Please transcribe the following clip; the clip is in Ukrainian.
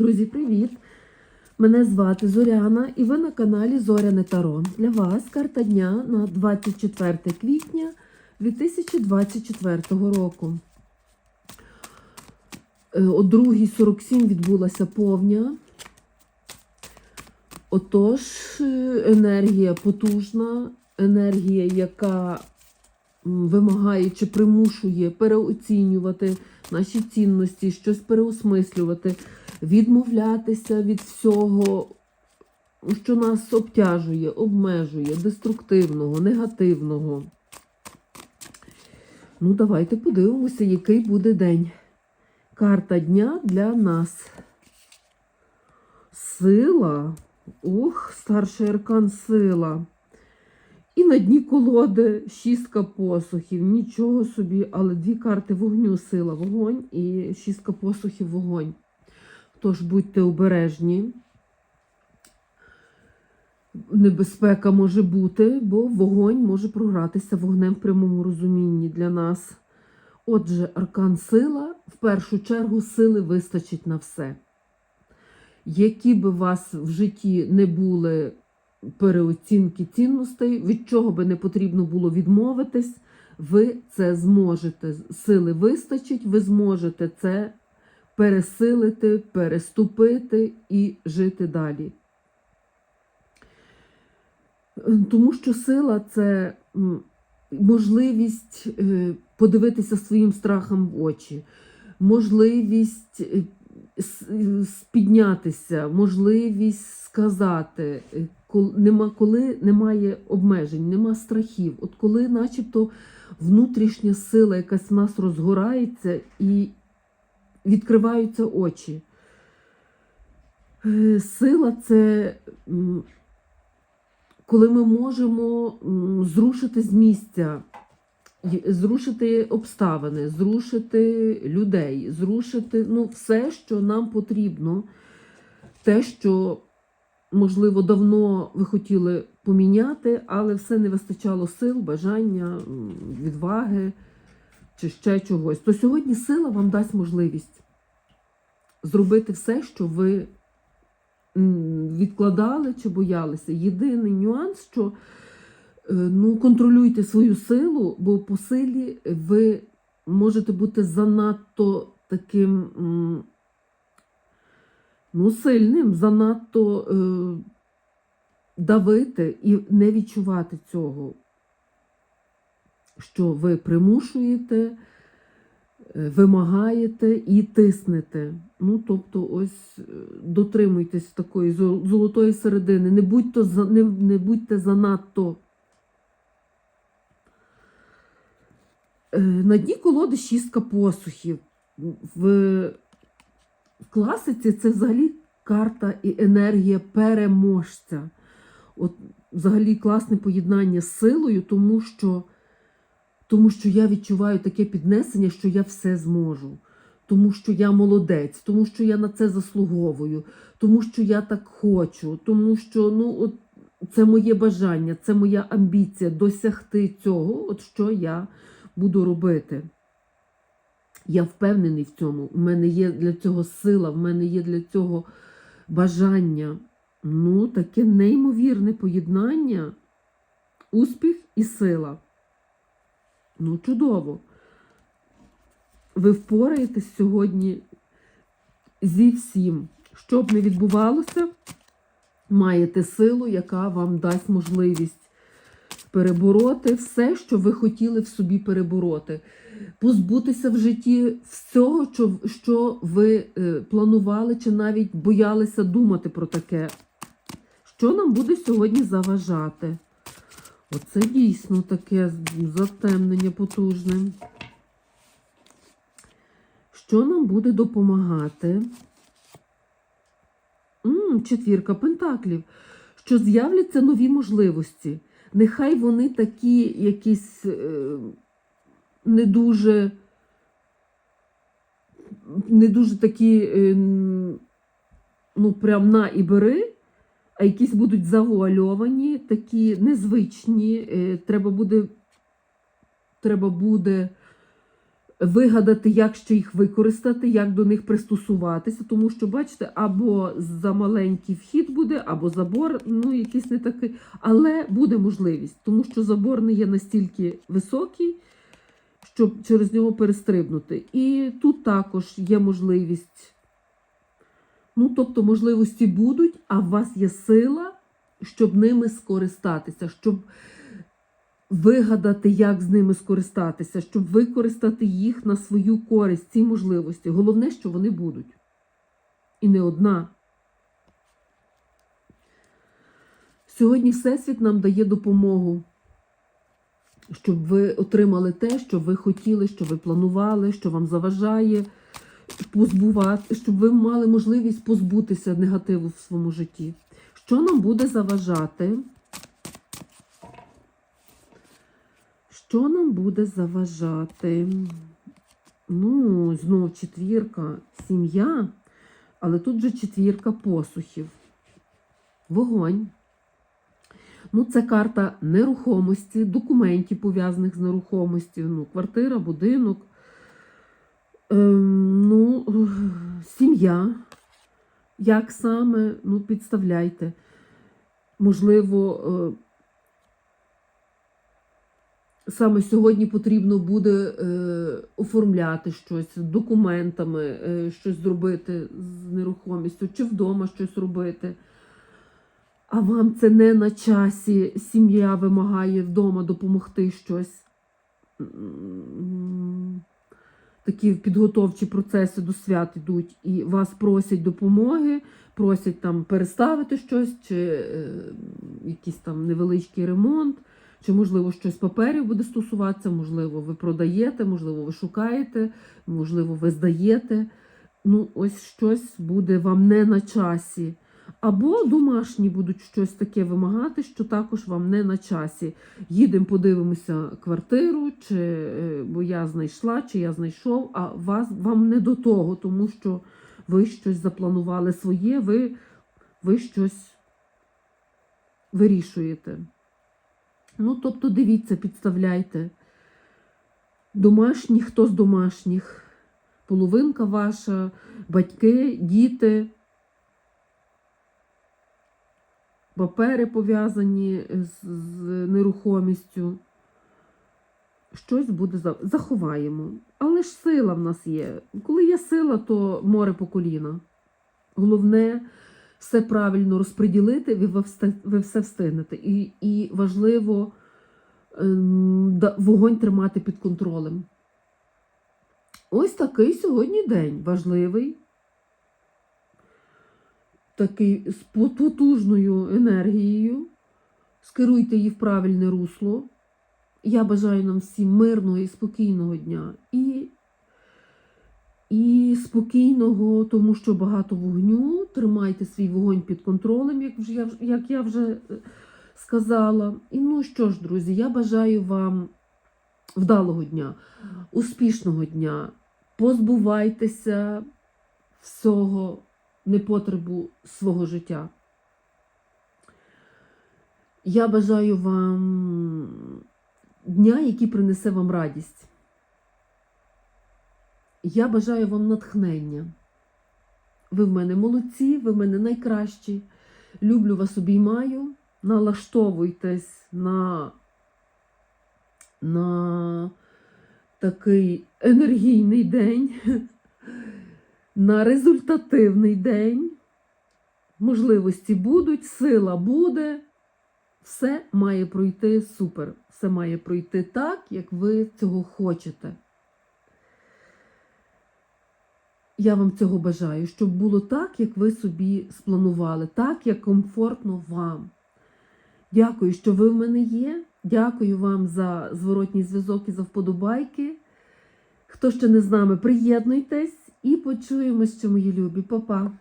Друзі, привіт! Мене звати Зоряна і ви на каналі Зоряне Таро. Для вас карта дня на 24 квітня 2024 року. Е, О 2.47 відбулася повня. Отож, е, енергія потужна, енергія, яка вимагає чи примушує переоцінювати наші цінності, щось переосмислювати, відмовлятися від всього, що нас обтяжує, обмежує, деструктивного, негативного. Ну, давайте подивимося, який буде день. Карта дня для нас. Сила. Ох, старший аркан сила. І на дні колоди шістка посухів. Нічого собі, але дві карти вогню, сила, вогонь і шістка посухів вогонь. Тож будьте обережні. Небезпека може бути, бо вогонь може програтися вогнем в прямому розумінні для нас. Отже, аркан сила, в першу чергу, сили вистачить на все. Які би у вас в житті не були переоцінки цінностей, від чого би не потрібно було відмовитись, ви це зможете. Сили вистачить, ви зможете це пересилити, переступити і жити далі. Тому що сила це можливість е, подивитися своїм страхам в очі, можливість е, піднятися, можливість сказати, е, нема, коли немає обмежень, нема страхів. От коли начебто внутрішня сила якась в нас розгорається і відкриваються очі. Е, Сила це коли ми можемо зрушити з місця, зрушити обставини, зрушити людей, зрушити ну, все, що нам потрібно, те, що, можливо, давно ви хотіли поміняти, але все не вистачало сил, бажання, відваги чи ще чогось. То сьогодні сила вам дасть можливість зробити все, що ви відкладали чи боялися. Єдиний нюанс, що е, ну, контролюйте свою силу, бо по силі ви можете бути занадто таким ну, сильним, занадто е, давити і не відчувати цього, що ви примушуєте е, вимагаєте і тиснете. Ну, тобто, ось е, дотримуйтесь такої золотої середини. Не будьте, не, не будьте занадто. Е, На дні колоди шістка посухів. В класиці це взагалі карта і енергія переможця. От взагалі класне поєднання з силою, тому що тому що я відчуваю таке піднесення, що я все зможу, тому що я молодець, тому що я на це заслуговую, тому що я так хочу, тому що ну, от, це моє бажання, це моя амбіція досягти цього, от що я буду робити. Я впевнений в цьому. У мене є для цього сила, в мене є для цього бажання. Ну, таке неймовірне поєднання, успіх і сила. Ну, чудово. Ви впораєтесь сьогодні зі всім. Що б не відбувалося, маєте силу, яка вам дасть можливість перебороти все, що ви хотіли в собі перебороти. Позбутися в житті всього, що, ви е, планували, чи навіть боялися думати про таке. Що нам буде сьогодні заважати? Оце дійсно таке затемнення потужне. Що нам буде допомагати? м четвірка пентаклів. Що з'являться нові можливості. Нехай вони такі якісь е, не дуже, не дуже такі, е, ну, прям на і бери, якісь будуть завуальовані, такі незвичні. Е, Треба буде, треба буде вигадати, як ще їх використати, як до них пристосуватися, тому що, бачите, або за маленький вхід буде, або забор, ну, якийсь не такий, але буде можливість, тому що забор не є настільки високий, щоб через нього перестрибнути. І тут також є можливість. Ну, тобто, можливості будуть, а у вас є сила, щоб ними скористатися, щоб вигадати, як з ними скористатися, щоб використати їх на свою користь, ці можливості. Головне, що вони будуть. І не одна. Сьогодні Всесвіт нам дає допомогу, щоб ви отримали те, що ви хотіли, що ви планували, що вам заважає позбувати, щоб ви мали можливість позбутися негативу в своєму житті. Що нам буде заважати? Що нам буде заважати? Ну, знов четвірка, сім'я, але тут же четвірка посухів. Вогонь. Ну, це карта нерухомості, документів, пов'язаних з нерухомістю. Ну, квартира, будинок. Ем, ну, сім'я. Як саме? Ну, підставляйте. Можливо, е, саме сьогодні потрібно буде е, оформляти щось документами, е, щось зробити з нерухомістю, чи вдома щось робити. А вам це не на часі. Сім'я вимагає вдома допомогти щось. Такі підготовчі процеси до свят йдуть, і вас просять допомоги, просять там переставити щось, чи е, якийсь там невеличкий ремонт, чи, можливо, щось паперів буде стосуватися, можливо, ви продаєте, можливо, ви шукаєте, можливо, ви здаєте. Ну, ось щось буде вам не на часі. Або домашні будуть щось таке вимагати, що також вам не на часі. Їдемо, подивимося квартиру, чи е, бо я знайшла, чи я знайшов, а вас вам не до того, тому що ви щось запланували своє, ви, ви щось вирішуєте. Ну, тобто, дивіться, підставляйте. Домашні, хто з домашніх? Половинка ваша, батьки, діти. Папери пов'язані з, з нерухомістю. Щось буде за- заховаємо. Але ж сила в нас є. Коли є сила, то море по коліна. Головне все правильно розподілити, ви, ви все встигнете. І, і важливо ем, вогонь тримати під контролем. Ось такий сьогодні день важливий такий з потужною енергією. Скеруйте її в правильне русло. Я бажаю нам всім мирного і спокійного дня. І, і спокійного, тому що багато вогню. Тримайте свій вогонь під контролем, як, я, як я вже е, сказала. І ну що ж, друзі, я бажаю вам вдалого дня, успішного дня. Позбувайтеся всього непотребу свого життя. Я бажаю вам дня, який принесе вам радість. Я бажаю вам натхнення. Ви в мене молодці, ви в мене найкращі. Люблю вас, обіймаю. Налаштовуйтесь на, на такий енергійний день на результативний день. Можливості будуть, сила буде. Все має пройти супер. Все має пройти так, як ви цього хочете. Я вам цього бажаю, щоб було так, як ви собі спланували, так, як комфортно вам. Дякую, що ви в мене є. Дякую вам за зворотній зв'язок і за вподобайки. Хто ще не з нами, приєднуйтесь і почуємось, що мої любі. Па-па!